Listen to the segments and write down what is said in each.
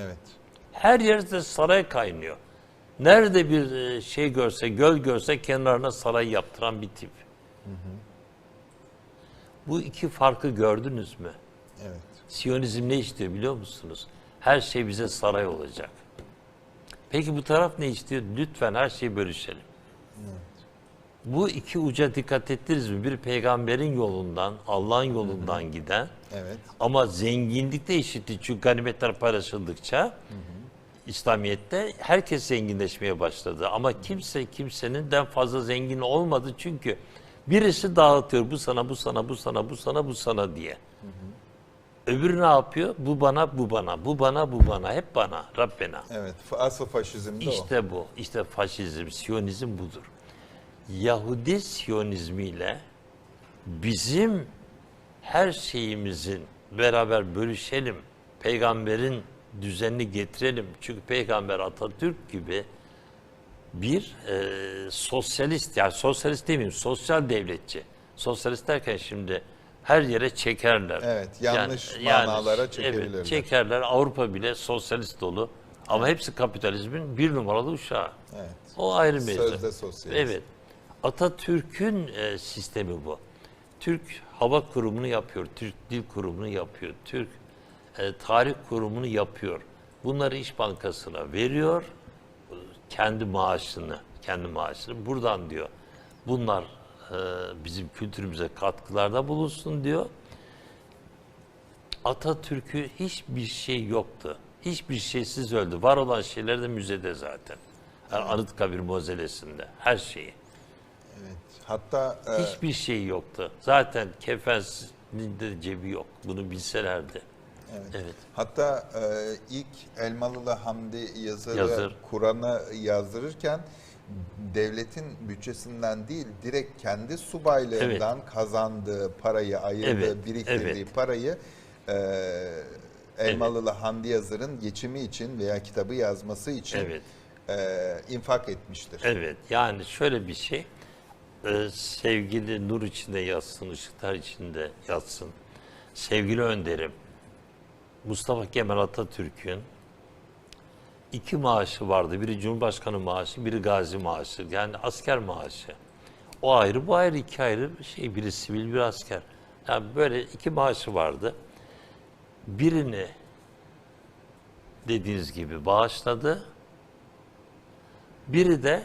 Evet. Her yerde saray kaynıyor. Nerede bir e, şey görse, göl görse kenarına saray yaptıran bir tip. Bu iki farkı gördünüz mü? Evet. Siyonizm ne istiyor biliyor musunuz? Her şey bize saray olacak. Peki bu taraf ne istiyor? Lütfen her şeyi bölüşelim. Bu iki uca dikkat ettiniz mi? Bir peygamberin yolundan, Allah'ın yolundan giden Evet. ama zenginlikte eşitlik çünkü ganimetler paylaşıldıkça İslamiyet'te herkes zenginleşmeye başladı. Ama kimse kimsenin den fazla zengin olmadı çünkü birisi dağıtıyor bu sana, bu sana, bu sana, bu sana, bu sana diye. Öbürü ne yapıyor? Bu bana, bu bana, bu bana, bu bana, hep bana, Rabbena. Evet. Asıl faşizm de o. İşte bu. İşte faşizm, Siyonizm budur. Yahudi Siyonizmiyle bizim her şeyimizin beraber bölüşelim, peygamberin düzenini getirelim. Çünkü peygamber Atatürk gibi bir e, sosyalist, yani sosyalist demeyeyim, sosyal devletçi. Sosyalist derken şimdi her yere çekerler. Evet, yanlış manalara çekebilirler. Evet, çekerler. Avrupa bile sosyalist dolu. Ama hepsi kapitalizmin bir numaralı uşağı. Evet. O ayrı mevzu. Sözde sosyalist. Evet. Atatürk'ün e, sistemi bu. Türk Hava Kurumu'nu yapıyor, Türk Dil Kurumu'nu yapıyor, Türk e, Tarih Kurumu'nu yapıyor. Bunları İş Bankası'na veriyor, kendi maaşını, kendi maaşını buradan diyor. Bunlar e, bizim kültürümüze katkılarda bulunsun diyor. Atatürk'ü hiçbir şey yoktu. Hiçbir şeysiz öldü. Var olan şeyler de müzede zaten. Yani Anıtkabir mozelesinde. Her şeyi. Evet. Hatta e, Hiçbir şey yoktu. Zaten kefensinin de cebi yok. Bunu bilselerdi. Evet. Evet. Hatta e, ilk Elmalılı Hamdi yazarı Yazır. Kur'an'ı yazdırırken devletin bütçesinden değil direkt kendi subaylığından kazandığı parayı, ayırdığı, Evet, biriktirdiği evet. parayı e, Elmalılı Hamdi yazarın geçimi için veya kitabı yazması için Evet. e, infak etmiştir. Evet. Yani şöyle bir şey. E, sevgili nur içinde yatsın, ışıklar içinde yatsın. Sevgili önderim, Mustafa Kemal Atatürk'ün iki maaşı vardı. Biri Cumhurbaşkanı maaşı, biri gazi maaşı. Yani asker maaşı. O ayrı, bu ayrı, iki ayrı bir şey. Biri sivil, biri asker. Yani böyle iki maaşı vardı. Birini dediğiniz gibi bağışladı. Biri de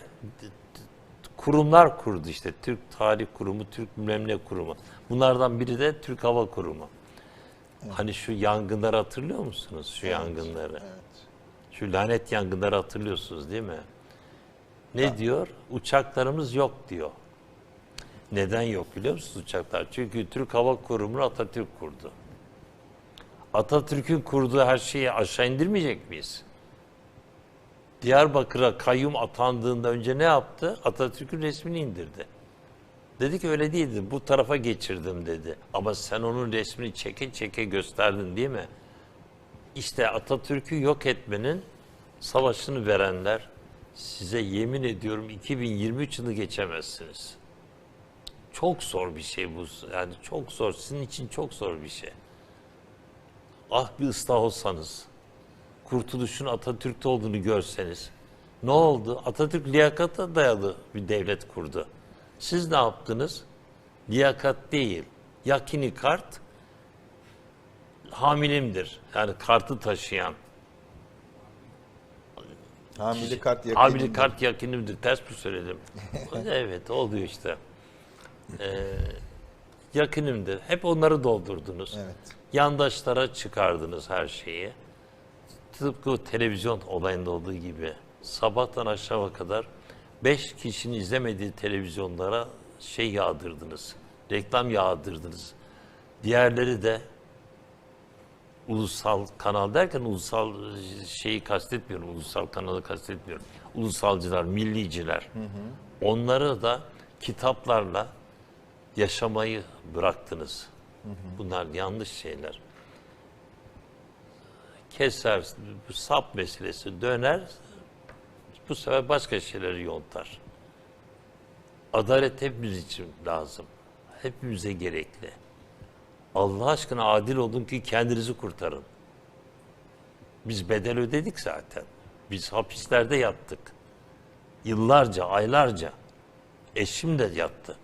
kurumlar kurdu işte. Türk Tarih Kurumu, Türk bilmem ne kurumu. Bunlardan biri de Türk Hava Kurumu. Hani şu yangınları hatırlıyor musunuz? Şu yangınları. Evet. Şu lanet yangınları hatırlıyorsunuz değil mi? Ne diyor? Uçaklarımız yok diyor. Neden yok biliyor musunuz uçaklar? Çünkü Türk Hava Kurumu'nu Atatürk kurdu. Atatürk'ün kurduğu her şeyi aşağı indirmeyecek miyiz? Diyarbakır'a kayyum atandığında önce ne yaptı? Atatürk'ün resmini indirdi. Dedi ki öyle değildi. Bu tarafa geçirdim dedi. Ama sen onun resmini çeke çeke gösterdin değil mi? İşte Atatürk'ü yok etmenin savaşını verenler size yemin ediyorum 2023 yılı geçemezsiniz. Çok zor bir şey bu. Yani çok zor. Sizin için çok zor bir şey. Ah bir ıslah olsanız. Kurtuluşun Atatürk'te olduğunu görseniz. Ne oldu? Atatürk liyakata dayalı bir devlet kurdu. Siz ne yaptınız? Liyakat değil. Yakini kart hamilimdir. Yani kartı taşıyan. Hamili kart yakın. Hamili kart yakinimdir. Ters mi söyledim? evet oluyor işte. Ee, yakınımdır. Hep onları doldurdunuz. Evet. Yandaşlara çıkardınız her şeyi. Tıpkı televizyon olayında olduğu gibi sabahtan aşağı kadar beş kişinin izlemediği televizyonlara şey yağdırdınız. Reklam yağdırdınız. Diğerleri de ulusal kanal derken ulusal şeyi kastetmiyorum, ulusal kanalı kastetmiyorum. Ulusalcılar, milliciler. Onları da kitaplarla yaşamayı bıraktınız. Bunlar yanlış şeyler. Keser, sap meselesi döner, bu sefer başka şeyleri yontar. Adalet hepimiz için lazım. Hepimize gerekli. Allah aşkına adil olun ki kendinizi kurtarın. Biz bedel ödedik zaten. Biz hapislerde yattık. Yıllarca, aylarca. Eşim de yattı.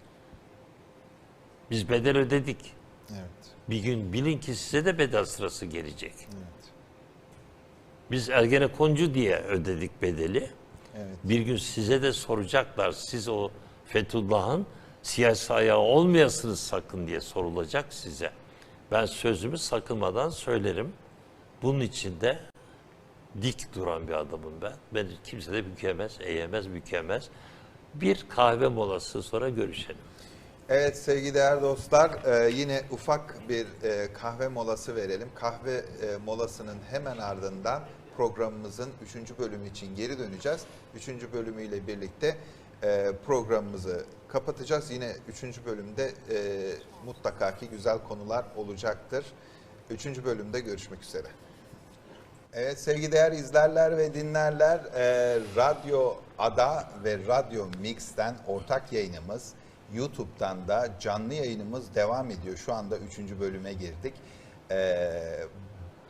Biz bedel ödedik. Evet. Bir gün bilin ki size de bedel sırası gelecek. Evet. Biz Ergenekoncu diye ödedik bedeli. Evet. Bir gün size de soracaklar. Siz o Fethullah'ın siyasi ayağı olmayasınız sakın diye sorulacak size. Ben sözümü sakınmadan söylerim. Bunun için de dik duran bir adamım ben. Beni kimse de bükemez, eğemez, bükemez. Bir kahve molası sonra görüşelim. Evet sevgili değerli dostlar e, yine ufak bir e, kahve molası verelim. Kahve e, molasının hemen ardından programımızın 3. bölümü için geri döneceğiz. 3. bölümüyle birlikte programımızı kapatacağız. Yine 3. bölümde e, mutlaka ki güzel konular olacaktır. 3. bölümde görüşmek üzere. Evet sevgili değerli izlerler ve dinlerler, Radyo Ada ve Radyo Mix'ten ortak yayınımız, YouTube'dan da canlı yayınımız devam ediyor. Şu anda 3. bölüme girdik. E,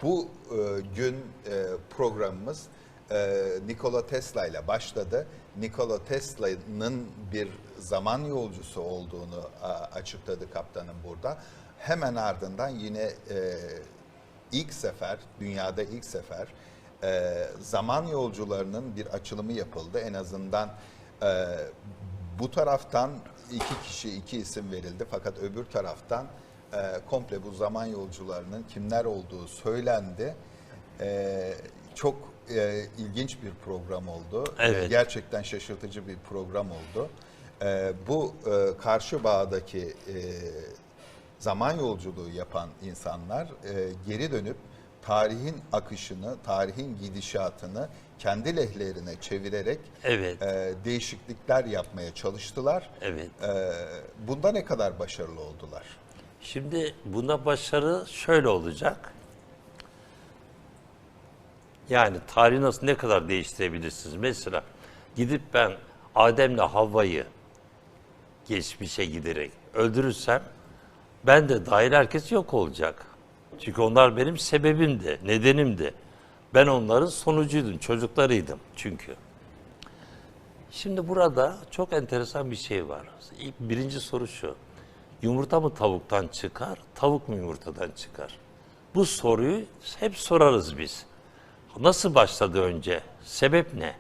bu e, gün e, programımız e, Nikola Tesla ile başladı. Nikola Tesla'nın bir zaman yolcusu olduğunu a, açıkladı kaptanım burada. Hemen ardından yine e, ilk sefer, dünyada ilk sefer e, zaman yolcularının bir açılımı yapıldı. En azından e, bu taraftan iki kişi, iki isim verildi. Fakat öbür taraftan e, komple bu zaman yolcularının kimler olduğu söylendi. E, çok e, ilginç bir program oldu. Evet. E, gerçekten şaşırtıcı bir program oldu. E, bu e, karşı bağdaki e, zaman yolculuğu yapan insanlar e, geri dönüp tarihin akışını, tarihin gidişatını kendi lehlerine çevirerek Evet. e, değişiklikler yapmaya çalıştılar. Evet. E, bunda ne kadar başarılı oldular? Şimdi buna başarı şöyle olacak. Yani tarihi nasıl ne kadar değiştirebilirsiniz? Mesela gidip ben Adem'le Havva'yı geçmişe giderek öldürürsem ben de dahil herkes yok olacak. Çünkü onlar benim sebebimdi, nedenimdi. Ben onların sonucuydum, çocuklarıydım çünkü. Şimdi burada çok enteresan bir şey var. Birinci soru şu. Yumurta mı tavuktan çıkar, tavuk mu yumurtadan çıkar? Bu soruyu hep sorarız biz. Nasıl başladı önce? Sebep ne?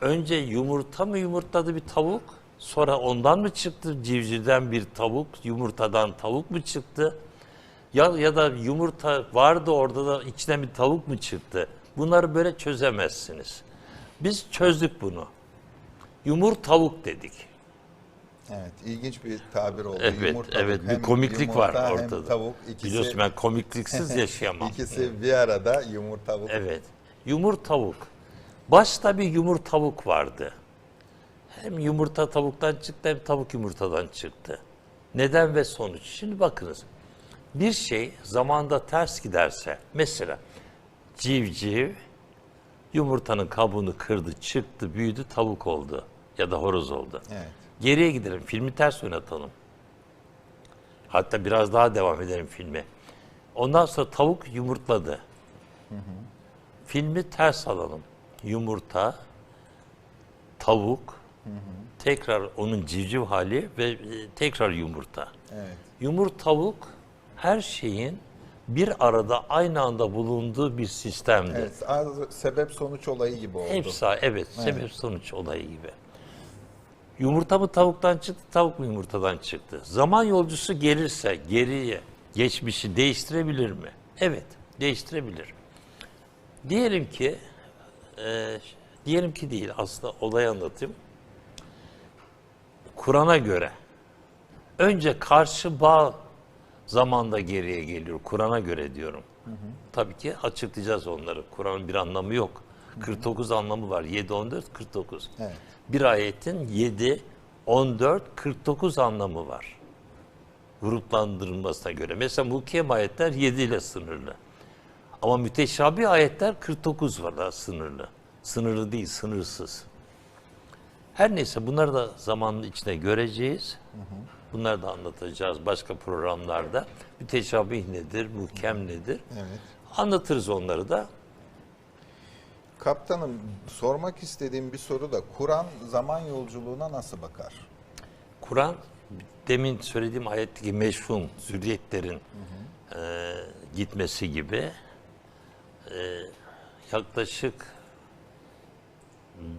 Önce yumurta mı yumurtladı bir tavuk? Sonra ondan mı çıktı civcivden bir tavuk, yumurtadan tavuk mu çıktı? Ya ya da yumurta vardı orada da içinden bir tavuk mu çıktı? Bunları böyle çözemezsiniz. Biz çözdük bunu. Yumur tavuk dedik. Evet, ilginç bir tabir oldu. Evet, Yumurta, evet hem bir komiklik yumurta var hem ortada. tavuk ikisi, Biliyorsun ben komikliksiz yaşayamam. ikisi bir arada yumurta tavuk. Evet. Yumur tavuk. Başta bir yumur tavuk vardı. Hem yumurta tavuktan çıktı hem tavuk yumurtadan çıktı. Neden ve sonuç? Şimdi bakınız. Bir şey zamanda ters giderse, mesela civciv yumurtanın kabuğunu kırdı, çıktı, büyüdü, tavuk oldu ya da horoz oldu. Evet. Geriye gidelim, filmi ters oynatalım. Hatta biraz daha devam edelim filme. Ondan sonra tavuk yumurtladı. Filmi ters alalım. Yumurta, tavuk, tekrar onun civciv hali ve e, tekrar yumurta. Evet. Yumur tavuk her şeyin bir arada aynı anda bulunduğu bir sistemdi. Evet, sebep sonuç olayı gibi oldu. Hepsi evet, sebep sonuç olayı gibi. Yumurta mı tavuktan çıktı, tavuk mu yumurtadan çıktı? Zaman yolcusu gelirse geriye, geçmişi değiştirebilir mi? Evet, değiştirebilir. Diyelim ki, e, diyelim ki değil, aslında olayı anlatayım. Kur'an'a göre önce karşı bağ zamanda geriye geliyor. Kur'an'a göre diyorum. Tabii ki açıklayacağız onları. Kur'an'ın bir anlamı yok. 49 anlamı var. 7, 14, 49. Evet. Bir ayetin 7, 14, 49 anlamı var. Gruplandırılmasına göre. Mesela muhkem ayetler 7 ile sınırlı. Ama müteşabih ayetler 49 var daha sınırlı. Sınırlı değil, sınırsız. Her neyse bunları da zamanın içinde göreceğiz. Bunları da anlatacağız başka programlarda. Müteşabih nedir, muhkem nedir? Evet. Anlatırız onları da. Kaptanım sormak istediğim bir soru da Kur'an zaman yolculuğuna nasıl bakar? Kur'an demin söylediğim ayetteki meşhum zürriyetlerin e, gitmesi gibi e, yaklaşık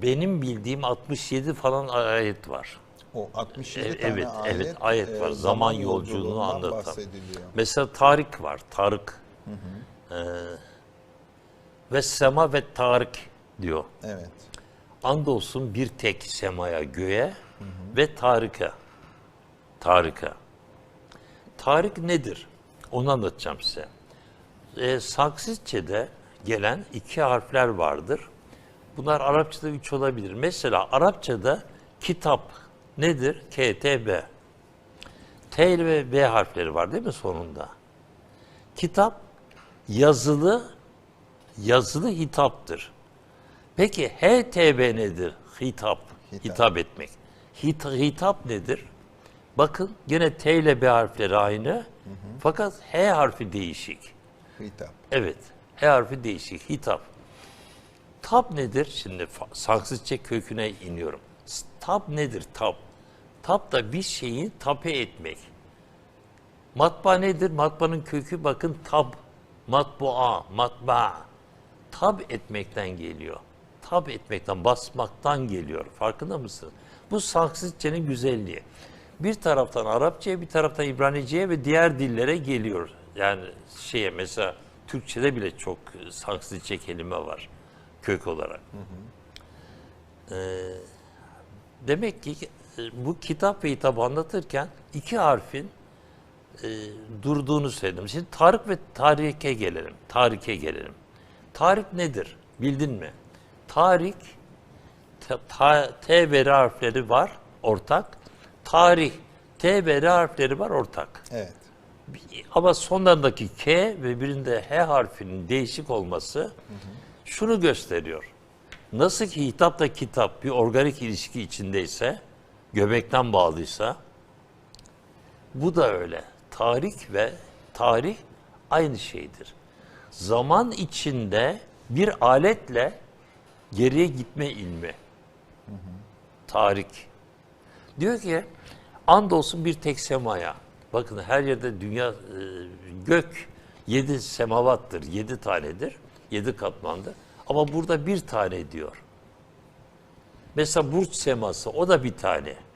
benim bildiğim 67 falan ayet var. O 67 E- tane evet, ayet, evet ayet var. e, zaman yolculuğunu anlatan. Mesela Tarık var. Tarık. Ee, ve sema ve Tarık diyor. Evet. Andolsun bir tek semaya, göğe ve Tarık'a. Tarık'a. Tarık nedir? Onu anlatacağım size. Ee, Saksitçe'de gelen iki harfler vardır. Bunlar Arapçada üç olabilir. Mesela Arapçada kitap nedir? K, T, B. T ve B harfleri var değil mi sonunda? Kitap yazılı yazılı hitaptır. Peki HTB nedir? Hitap. Hitap. Hitap, etmek. Hit, hitap nedir? Bakın gene T ile B harfleri aynı. Fakat H harfi değişik. Hitap. Evet. H harfi değişik. Hitap. Tap nedir? Şimdi Sanskritçe köküne iniyorum. Tap nedir? Tap. Tap da bir şeyi tape etmek. Matbaa nedir? Matbaanın kökü bakın tab. Matbua, matbaa. Tab etmekten geliyor. Tab etmekten, basmaktan geliyor. Farkında mısın? Bu Sanskritçenin güzelliği. Bir taraftan Arapçaya, bir taraftan İbranice'ye ve diğer dillere geliyor. Yani şeye mesela Türkçe'de bile çok Sanskritçe kelime var kök olarak. Ee, demek ki bu kitap ve hitap anlatırken iki harfin e, durduğunu söyledim. Şimdi Tarık ve Tarik'e gelelim. Tarik'e gelelim. Tarik nedir? Bildin mi? Tarik T, ta- T ve R harfleri var ortak. Tarih T ve R harfleri var ortak. Evet. Ama sonlarındaki K ve birinde H harfinin değişik olması şunu gösteriyor. Nasıl ki hitapla kitap bir organik ilişki içindeyse, göbekten bağlıysa, bu da öyle. Tarih ve tarih aynı şeydir. Zaman içinde bir aletle geriye gitme ilmi. Tarih. Diyor ki andolsun bir tek semaya. Bakın her yerde dünya e, gök yedi semavattır, yedi tanedir, yedi katmandır. Ama burada bir tane diyor. Mesela burç seması o da bir tane.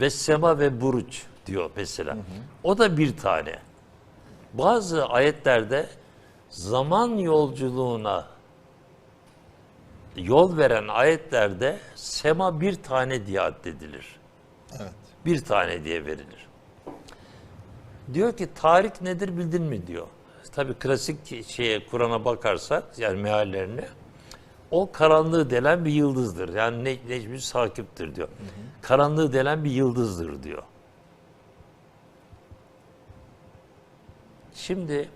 Ve sema ve buruç diyor mesela. O da bir tane. Bazı ayetlerde zaman yolculuğuna yol veren ayetlerde sema bir tane diye addedilir. Evet. Bir tane diye verilir. Diyor ki tarih nedir bildin mi diyor. Tabi klasik şeye Kur'an'a bakarsak yani meallerine o karanlığı delen bir yıldızdır. Yani ne, Necmi Sakip'tir diyor. Karanlığı delen bir yıldızdır diyor. Şimdi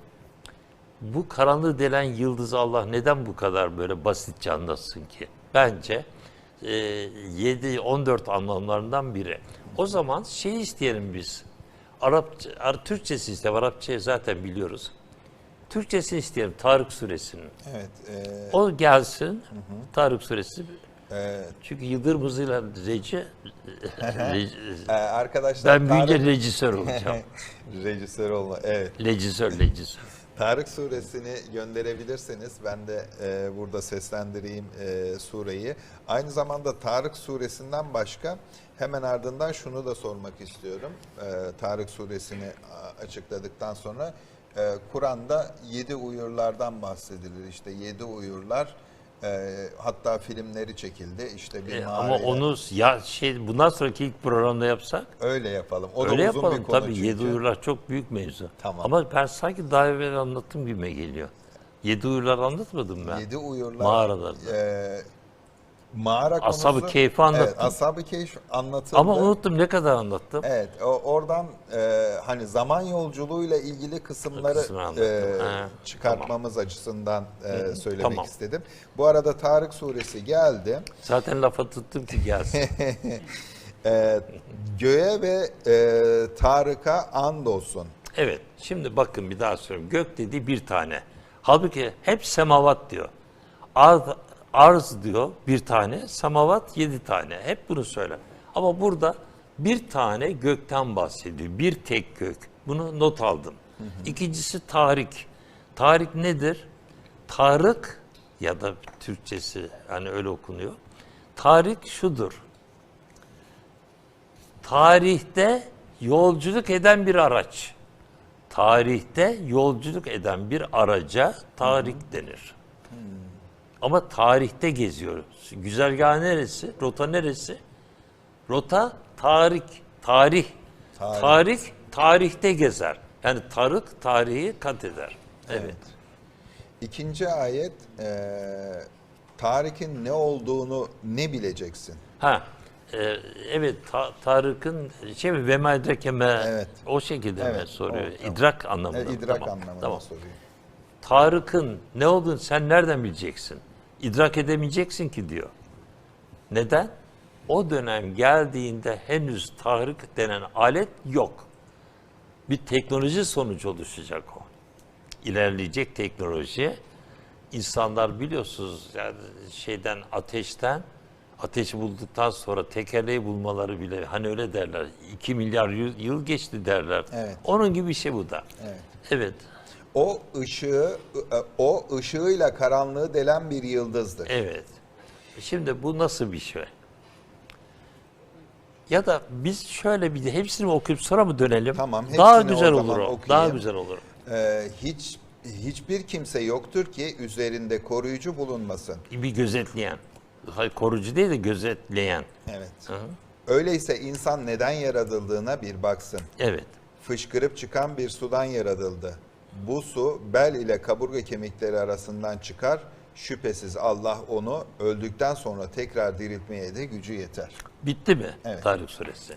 bu karanlığı delen yıldızı Allah neden bu kadar böyle basitçe anlatsın ki? Bence e, 7-14 anlamlarından biri. O zaman şey isteyelim biz. Arapça, Ar- Türkçesi isteyelim. Arapçayı zaten biliyoruz. Türkçesini isteyelim Tarık suresinin. Evet. e, O gelsin. Tarık suresi. e, Çünkü Yıldırım hızıyla reci, reci- e, arkadaşlar ben büyüyünce Tarık- rejisör olacağım. Rejisör olma. Evet. Rejisör, rejisör. Tarık suresini gönderebilirseniz ben de e, burada seslendireyim e, sureyi. Aynı zamanda Tarık suresinden başka hemen ardından şunu da sormak istiyorum. E, Tarık suresini açıkladıktan sonra e, Kur'an'da yedi uyurlardan bahsedilir. İşte yedi uyurlar e, hatta filmleri çekildi. İşte bir E, ama onu ya şey bundan sonraki ilk programda yapsak öyle yapalım. O da öyle uzun yapalım bir konu tabii. çünkü. Yedi uyurlar çok büyük mevzu. Tamam. Ama ben sanki daha evvel anlattım gibime geliyor. Yedi uyurlar anlatmadım ben. Yedi uyurlar. Mağaralarda. e, mağara konusu. Ashab-ı Keyf'i anlattım. Evet, Ashab-ı Keyf anlatıldı. Ama unuttum ne kadar anlattım. Evet, o, oradan e, hani zaman yolculuğuyla ilgili kısımları e, çıkartmamız açısından e, söylemek tamam. istedim. Bu arada Tarık suresi geldi. Zaten lafa tuttum ki gelsin. E, göğe ve e, Tarık'a andolsun. Evet. Şimdi bakın bir daha söylüyorum. Gök dediği bir tane. Halbuki hep semavat diyor. arz, arz diyor bir tane, samavat yedi tane. Hep bunu söyler. Ama burada bir tane gökten bahsediyor. Bir tek gök. Bunu not aldım. İkincisi tarik. Tarik nedir? Tarık ya da Türkçesi hani öyle okunuyor. Tarik şudur. Tarihte yolculuk eden bir araç. Tarihte yolculuk eden bir araca tarik denir. Ama tarihte geziyoruz. Güzergah neresi? Rota neresi? Rota tarik, tarih. Tarih. Tarih, tarihte gezer. Yani tarık tarihi kat eder. Evet. İkinci ayet e, Tarik'in ne olduğunu ne bileceksin? Ha, e, evet ta, Tarık'ın şey mi ve ma edrake ma- Evet. o şekilde mi Evet, soruyor? o, tamam. İdrak anlamında. E, mı? idrak Tamam, anlamında tamam. soruyor. Tarık'ın ne olduğunu sen nereden bileceksin? İdrak edemeyeceksin ki diyor. Neden? O dönem geldiğinde henüz Tarık denen alet yok. Bir teknoloji sonucu oluşacak o. İlerleyecek teknoloji. İnsanlar biliyorsunuz yani şeyden ateşten ateşi bulduktan sonra tekerleği bulmaları bile hani öyle derler. 2 milyar yıl, yıl geçti derler. Evet. Onun gibi bir şey bu da. Evet. Evet. O ışığı, e, o ışığıyla karanlığı delen bir yıldızdır. Evet. Şimdi bu nasıl bir şey? Ya da biz şöyle bir de hepsini mi okuyup sonra mı dönelim? Tamam, Daha güzel olur o. okuyayım. Daha güzel olur. E, hiç hiçbir kimse yoktur ki üzerinde koruyucu bulunmasın. Bir gözetleyen. Hayır, korucu değil de gözetleyen. Evet. Hı hı. Öyleyse insan neden yaratıldığına bir baksın. Evet. Fışkırıp çıkan bir sudan yaratıldı. Bu su bel ile kaburga kemikleri arasından çıkar. Şüphesiz Allah onu öldükten sonra tekrar diriltmeye de gücü yeter. Bitti mi? Evet. Tarık suresi.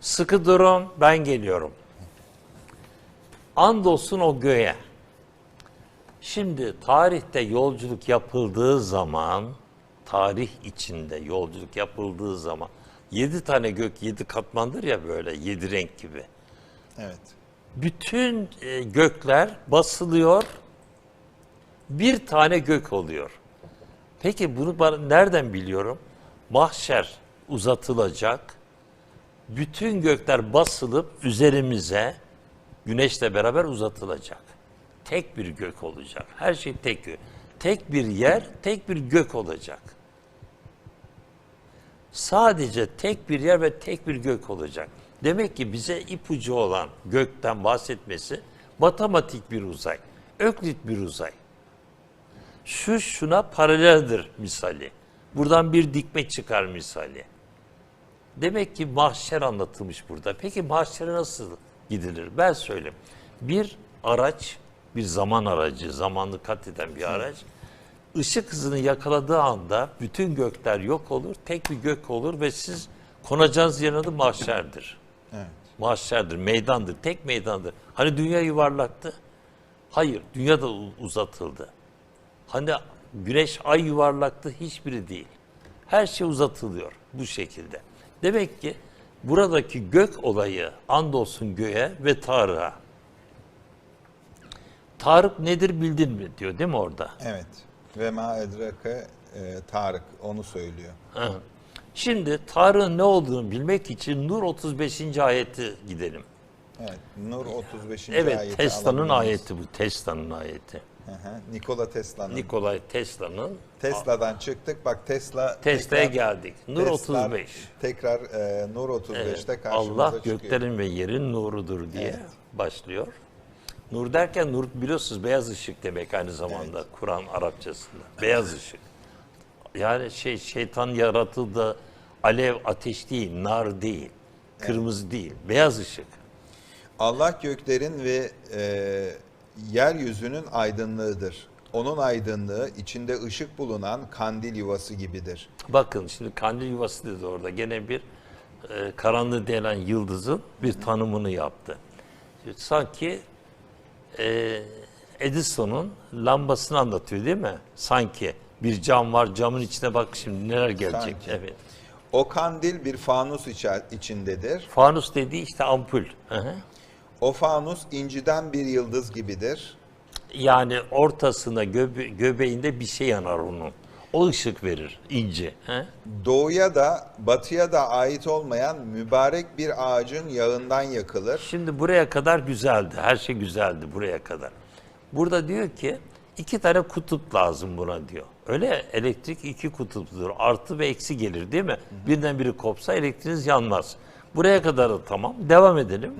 Sıkı durun ben geliyorum. Andolsun o göğe. Şimdi tarihte yolculuk yapıldığı zaman, tarih içinde yolculuk yapıldığı zaman, yedi tane gök yedi katmandır ya böyle yedi renk gibi. Evet. Bütün e, gökler basılıyor, bir tane gök oluyor. Peki bunu bana nereden biliyorum? Mahşer uzatılacak, bütün gökler basılıp üzerimize güneşle beraber uzatılacak. Tek bir gök olacak. Her şey tek gök. Tek bir yer, tek bir gök olacak. Sadece tek bir yer ve tek bir gök olacak. Demek ki bize ipucu olan gökten bahsetmesi matematik bir uzay, öklit bir uzay. Şu şuna paraleldir misali. Buradan bir dikme çıkar misali. Demek ki mahşer anlatılmış burada. Peki mahşere nasıl gidilir? Ben söyleyeyim. Bir araç, bir zaman aracı, zamanlı kat eden bir araç. Işık hızını yakaladığı anda bütün gökler yok olur, tek bir gök olur ve siz konacağınız yerin adı mahşerdir. Evet. Mahşerdir, meydandır, tek meydandır. Hani dünya yuvarlaktı? Hayır, dünya da uzatıldı. Hani güneş, ay yuvarlaktı? Hiçbiri değil. Her şey uzatılıyor bu şekilde. Demek ki buradaki gök olayı andolsun göğe ve Tarık'a. Tarık nedir bildin mi diyor değil mi orada? Evet. Ve ma edrake e, Tarık onu söylüyor. Ha. Şimdi Tarık'ın ne olduğunu bilmek için Nur 35. ayeti gidelim. Evet. Nur 35. Evet, ayeti Tesla'nın alabilir miyiz? ayeti bu. Tesla'nın ayeti. Hı hı. Nikola Tesla'nın. Nikolay Tesla'nın Tesla'dan çıktık. Bak Tesla Tesla'ya geldik. Nur Tesla 35. Tekrar e, Nur 35'te Evet, karşımıza Allah çıkıyor. göklerin ve yerin nurudur diye Evet. başlıyor. Nur derken nur biliyorsunuz beyaz ışık demek aynı zamanda Kur'an Arapçasında. Beyaz ışık. Yani şey şeytan yaratıldı alev ateş değil, nar değil, kırmızı değil, beyaz ışık. Allah göklerin ve e, yeryüzünün aydınlığıdır. Onun aydınlığı içinde ışık bulunan kandil yuvası gibidir. Bakın şimdi kandil yuvası dedi orada. Gene bir e, karanlığı denen yıldızın bir tanımını yaptı. Sanki e, Edison'un lambasını anlatıyor değil mi? Sanki bir cam var, camın içine bak şimdi neler gelecek. Sanki. Evet. O kandil bir fanus içindedir. Fanus dediği işte ampul. Hı hı. O fanus inciden bir yıldız gibidir. Yani ortasına göbe- göbeğinde bir şey yanar onun. O ışık verir ince. He? Doğuya da batıya da ait olmayan mübarek bir ağacın yağından yakılır. Şimdi buraya kadar güzeldi. Her şey güzeldi buraya kadar. Burada diyor ki iki tane kutup lazım buna diyor. Öyle elektrik iki kutupludur. Artı ve eksi gelir değil mi? Birden biri kopsa elektriğiniz yanmaz. Buraya kadar da tamam. Devam edelim.